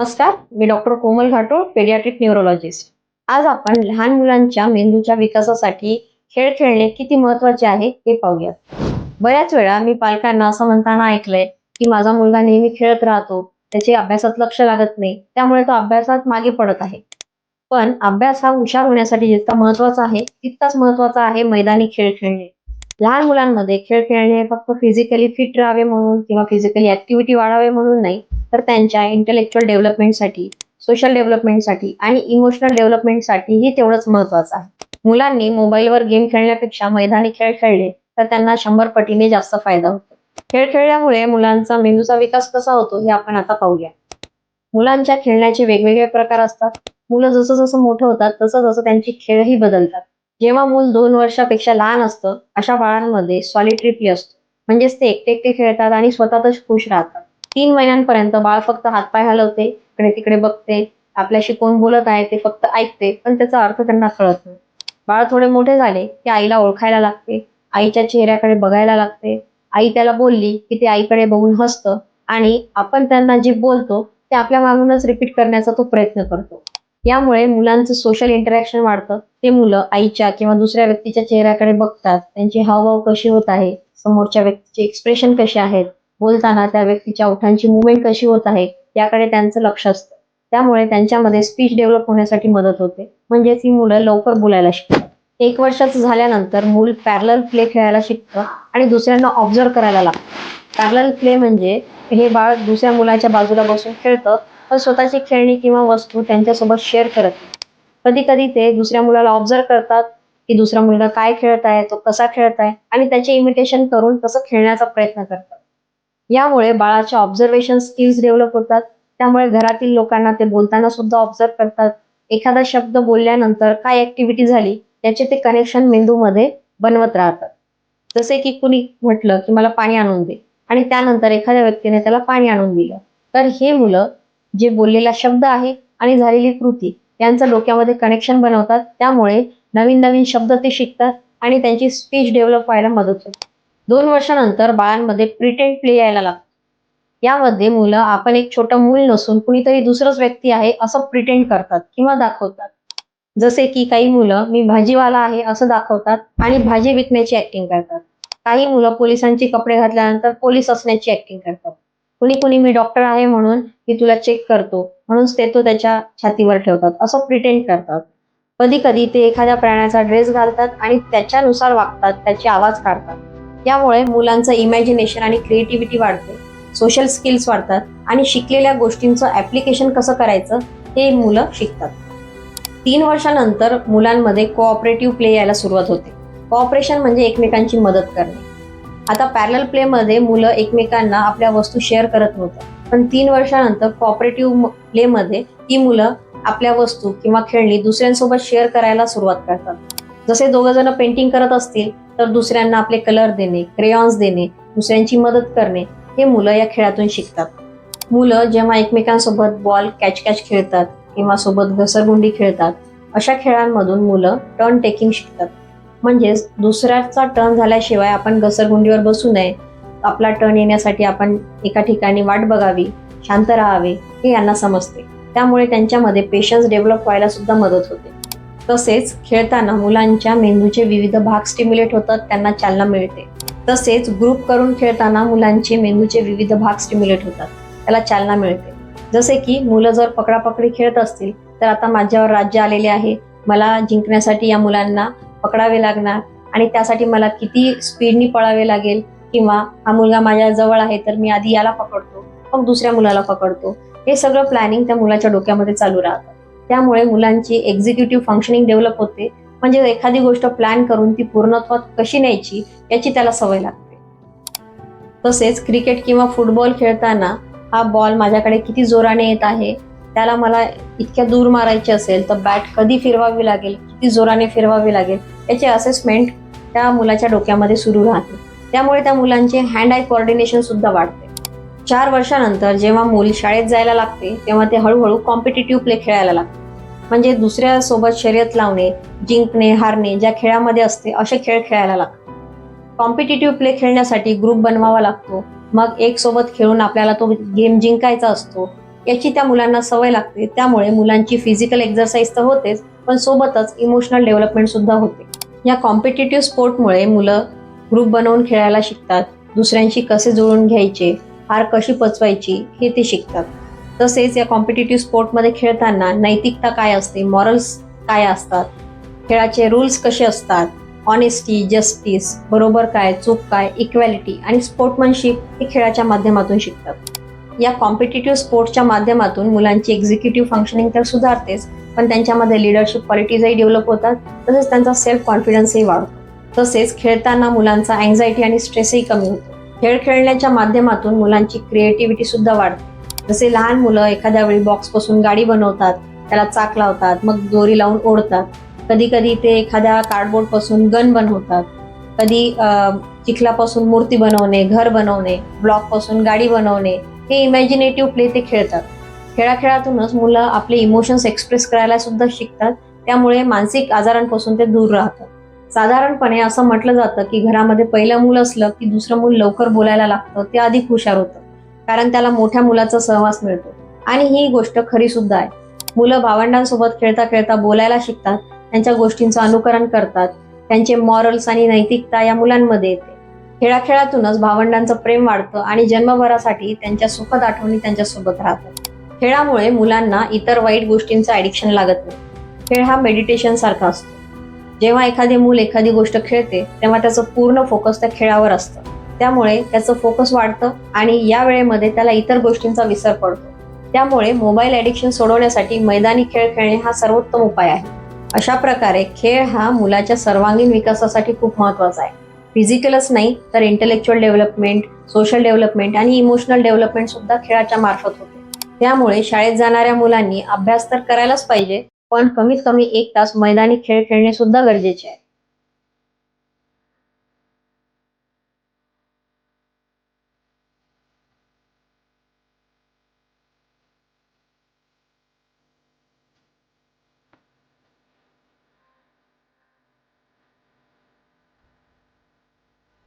नमस्कार मी doctor Komal Ghatol paediatric neurologist आज आपण लहान मुलांच्या मेंदूच्या विकासासाठी खेळ खेळणे किती महत्त्वाचे आहे हे पाहूयात. बऱ्याच वेळा मी पालकांना असं म्हणताना ऐकलंय की माझा मुलगा नेहमी खेळत राहतो त्याचे अभ्यासात लक्ष लागत नाही त्यामुळे तो अभ्यासात मागे पडत आहे. पण अभ्यास हा हुशार होण्यासाठी जितका महत्त्वाचा आहे तितकाच महत्त्वाचा आहे मैदानी खेळ खेळणे. लहान मुलांमध्ये खेळ खेळणे फक्त फिजिकली फिट राहावे म्हणून किंवा फिजिकली ऍक्टिव्हिटी वाढावे म्हणून नाही तर त्यांच्या इंटेलेक्च्युअल डेव्हलपमेंटसाठी सोशल डेव्हलपमेंटसाठी आणि इमोशनल डेव्हलपमेंटसाठीही तेवढंच महत्वाचं आहे. मुलांनी मोबाईलवर गेम खेळण्यापेक्षा मैदानी खेळ खेळले तर त्यांना शंभर पटीने जास्त फायदा होतो. खेळ खेळल्यामुळे मुलांचा मेंदूचा विकास कसा होतो हे आपण आता पाहूया. मुलांच्या खेळण्याचे वेगवेगळे प्रकार असतात. मुलं जसं जसं मोठं होतात तसं तसं त्यांची खेळही बदलतात. जेव्हा मूल दोन वर्षापेक्षा लहान असतं अशा बाळांमध्ये सॉलिटरी असतो. म्हणजेच ते एकटे एकटे खेळतात आणि स्वतःतच खुश राहतात. तीन महिन्यांपर्यंत बाळ फक्त हातपाय हलवते इकडे तिकडे बघते आपल्याशी कोण बोलत आहे ते फक्त ऐकते पण त्याचा अर्थ त्यांना कळत नाही. बाळ थोडे मोठे झाले की आईला ओळखायला लागते आईच्या चेहऱ्याकडे बघायला लागते. आई त्याला बोलली की ते आईकडे बघून हसतं आणि आपण त्यांना जे बोलतो ते आपल्या मागूनच रिपीट करण्याचा तो प्रयत्न करतो. यामुळे मुलांचं सोशल इंटरॅक्शन वाढतं. ते मुलं आईच्या किंवा दुसऱ्या व्यक्तीच्या चेहऱ्याकडे बघतात त्यांची हावभाव कशी होत आहे समोरच्या व्यक्तीचे एक्सप्रेशन कसे आहेत बोलताना त्या व्यक्तीच्या ओठांची मुवमेंट कशी होत आहे याकडे त्यांचं लक्ष असतं. त्यामुळे त्यांच्यामध्ये स्पीच डेव्हलप होण्यासाठी मदत होते. म्हणजेच ही मुलं लवकर बोलायला शिकतात. एक वर्षाचं झाल्यानंतर मूल पॅरलल प्ले खेळायला शिकतं आणि दुसऱ्यांना ऑब्झर्व करायला लागतं. पॅरलल प्ले म्हणजे हे बाळ दुसऱ्या मुलाच्या बाजूला बसून खेळतं पण स्वतःची खेळणी किंवा वस्तू त्यांच्यासोबत शेअर करत कधी कधी ते दुसऱ्या मुलाला ऑब्झर्व करतात की दुसरा मुलगा काय खेळत आहे तो कसा खेळत आहे आणि त्याचे इमिटेशन करून तसं खेळण्याचा प्रयत्न करतात. यामुळे बाळाच्या ऑब्झर्वेशन स्किल्स डेव्हलप होतात. त्यामुळे घरातील लोकांना ते बोलताना सुद्धा ऑब्झर्व करतात. एखादा शब्द बोलल्यानंतर काय ऍक्टिव्हिटी झाली त्याचे ते कनेक्शन मेंदूमध्ये बनवत राहतात. जसे की कुणी म्हटलं की मला पाणी आणून दे आणि त्यानंतर एखाद्या व्यक्तीने त्याला पाणी आणून दिलं. तर हे मुलं जे बोललेला शब्द आहे आणि झालेली कृती यांचं डोक्यामध्ये कनेक्शन बनवतात. त्यामुळे नवीन नवीन शब्द ते शिकतात आणि त्यांची स्पीच डेव्हलप व्हायला मदत होते. दोन वर्षानंतर बाळांमध्ये प्रिटेंड प्ले यायला लागतो यामध्ये मुलं आपण एक छोटं मूल नसून कुणीतरी दुसरंच व्यक्ती आहे असं प्रिटेंड करतात किंवा दाखवतात. जसे की काही मुलं मी भाजीवाला आहे असं दाखवतात आणि भाजी विकण्याची ऍक्टिंग करतात. काही मुलं पोलिसांचे कपडे घातल्यानंतर पोलीस असण्याची ऍक्टिंग करतात. कुणी कुणी मी डॉक्टर आहे म्हणून मी तुला चेक करतो. म्हणून ते तो त्याच्या छातीवर ठेवतात. असं प्रिटेंड करतात. कधी कधी ते एखाद्या प्राण्याचा ड्रेस घालतात आणि त्याच्यानुसार वागतात त्याचे आवाज काढतात. यामुळे मुलांचं इमॅजिनेशन आणि क्रिएटिव्हिटी वाढते. सोशल स्किल्स वाढतात आणि शिकलेल्या गोष्टींचं ऍप्लिकेशन कसं करायचं हे मुलं शिकतात. तीन वर्षानंतर मुलांमध्ये कोऑपरेटिव्ह प्ले यायला सुरुवात होते. कोऑपरेशन म्हणजे एकमेकांची मदत करणे. आता पॅरल प्लेमध्ये मुलं एकमेकांना आपल्या वस्तू शेअर करत नव्हतं. पण तीन वर्षानंतर कोऑपरेटिव्ह प्लेमध्ये ती मुलं आपल्या वस्तू किंवा खेळणी दुसऱ्यांसोबत शेअर करायला सुरुवात करतात. जसे दोघं जण पेंटिंग करत असतील तर दुसऱ्यांना आपले कलर देणे क्रेयॉन्स देणे दुसऱ्यांची मदत करणे हे मुलं या खेळातून शिकतात. मुलं जेव्हा एकमेकांसोबत बॉल कॅच कॅच खेळतात किंवा सोबत घसरगुंडी खेळतात अशा खेळांमधून मुलं टर्न टेकिंग शिकतात. म्हणजेच दुसऱ्याचा टर्न झाल्याशिवाय आपण घसरगुंडीवर बसू नये. आपला टर्न येण्यासाठी आपण एका ठिकाणी वाट बघावी शांत राहावे हे यांना समजते. त्यामुळे त्यांच्यामध्ये पेशन्स डेव्हलप व्हायला सुद्धा मदत होते. तसेच खेळताना मुलांच्या मेंदूचे विविध भाग स्टिम्युलेट होतात त्यांना चालना मिळते. तसेच ग्रुप करून खेळताना मुलांचे मेंदूचे विविध भाग स्टिम्युलेट होतात त्याला चालना मिळते. जसे की मुलं जर पकडापकडी खेळत असतील तर आता माझ्यावर राज्य आलेले आहे. मला जिंकण्यासाठी या मुलांना पकडावे लागणार आणि त्यासाठी मला किती स्पीडनी पळावे लागेल किंवा हा मुलगा माझ्या जवळ आहे तर मी आधी याला पकडतो मग दुसऱ्या मुलाला पकडतो. हे सगळं प्लॅनिंग त्या मुलाच्या डोक्यामध्ये चालू राहतं. त्यामुळे मुलांची एक्झिक्युटिव्ह फंक्शनिंग डेव्हलप होते. म्हणजे एखादी गोष्ट प्लॅन करून ती पूर्णत्वात कशी न्यायची याची त्याला सवय लागते. तसेच क्रिकेट किंवा फुटबॉल खेळताना हा बॉल माझ्याकडे किती जोराने येत आहे त्याला मला इतक्या दूर मारायची असेल तर बॅट कधी फिरवावी लागेल किती जोराने फिरवावी लागेल याचे असेसमेंट त्या मुलाच्या डोक्यामध्ये सुरू राहते. त्यामुळे त्या मुलांचे हँड आय कोऑर्डिनेशन सुद्धा वाढते. चार वर्षानंतर जेव्हा मूल शाळेत जायला लागते तेव्हा ते हळूहळू कॉम्पिटेटिव्ह प्ले खेळायला लागते म्हणजे दुसऱ्यासोबत शर्यत लावणे जिंकणे हारणे ज्या खेळामध्ये असते असे खेळ खेळायला लागतात. कॉम्पिटेटिव्ह प्ले खेळण्यासाठी ग्रुप बनवावा लागतो. मग एक सोबत खेळून आपल्याला तो गेम जिंकायचा असतो. याची त्या मुलांना सवय लागते. त्यामुळे मुलांची फिजिकल एक्झरसाईज तर होतेच पण सोबतच इमोशनल डेव्हलपमेंट सुद्धा होते. या कॉम्पिटेटिव्ह स्पोर्टमुळे मुलं ग्रुप बनवून खेळायला शिकतात. दुसऱ्यांशी कसे जुळून घ्यायचे हार कशी पचवायची हे ते शिकतात. तसेच या कॉम्पिटेटिव्ह स्पोर्टमध्ये खेळताना नैतिकता काय असते मॉरल्स काय असतात खेळाचे रूल्स कसे असतात ऑनेस्टी जस्टिस बरोबर काय चूक काय इक्वॅलिटी आणि स्पोर्टमनशिप हे खेळाच्या माध्यमातून शिकतात. या कॉम्पिटेटिव्ह स्पोर्ट्सच्या माध्यमातून मुलांची एक्झिक्युटिव्ह फंक्शनिंग तर सुधारतेच पण त्यांच्यामध्ये लिडरशिप क्वालिटीजही डेव्हलप होतात तसेच त्यांचा सेल्फ कॉन्फिडन्सही वाढतो. तसेच खेळताना मुलांचा अँझायटी आणि स्ट्रेसही कमी होतो. खेळ खेळण्याच्या माध्यमातून मुलांची क्रिएटिव्हिटी सुद्धा वाढते. जसे लहान मुलं एखाद्या वेळी बॉक्सपासून गाडी बनवतात त्याला चाक लावतात मग दोरी लावून ओढतात. कधी कधी ते एखाद्या कार्डबोर्डपासून गन बनवतात. कधी चिखलापासून मूर्ती बनवणे घर बनवणे ब्लॉकपासून गाडी बनवणे हे इमॅजिनेटिव्ह प्ले ते खेळतात. खेळाखेळातूनच मुलं आपले इमोशन्स एक्सप्रेस करायला सुद्धा शिकतात. त्यामुळे मानसिक आजारांपासून ते दूर राहतात. साधारणपणे असं म्हटलं जातं की घरामध्ये पहिलं मूल असलं की दुसरं मूल लवकर बोलायला लागतं ते अधिक हुशार होतं. कारण त्याला मोठ्या मुलाचा सहवास मिळतो. आणि ही गोष्ट खरी सुद्धा आहे. मुलं भावंडांसोबत खेळता खेळता बोलायला शिकतात त्यांच्या गोष्टींचं अनुकरण करतात त्यांचे मॉरल्स आणि नैतिकता या मुलांमध्ये येते. खेळाखेळातूनच भावंडांचं प्रेम वाढतं आणि जन्मभरासाठी त्यांच्या सुखद आठवणी त्यांच्यासोबत राहतात. खेळामुळे मुलांना इतर वाईट गोष्टींचं ॲडिक्शन लागत नाही. खेळ हा मेडिटेशन सारखा असतो. जेव्हा एखादे मूल एखादी गोष्ट खेळते तेव्हा त्याचं पूर्ण फोकस त्या खेळावर असतं. त्यामुळे त्याचं फोकस वाढतं आणि या वेळेमध्ये त्याला इतर गोष्टींचा विसर पडतो. त्यामुळे मोबाईल ॲडिक्शन सोडवण्यासाठी मैदानी खेळ खेळणे हा सर्वोत्तम उपाय आहे. अशा प्रकारे खेळ हा मुलाच्या सर्वांगीण विकासासाठी खूप महत्त्वाचा आहे. फिजिकलच नाही तर इंटेलेक्च्युअल डेव्हलपमेंट सोशल डेव्हलपमेंट आणि इमोशनल डेव्हलपमेंट सुद्धा खेळाच्या मार्फत होते. त्यामुळे शाळेत जाणाऱ्या मुलांनी अभ्यास तर करायलाच पाहिजे पण कमीत कमी एक तास मैदानी खेळ खेळणे सुद्धा गरजेचे आहे.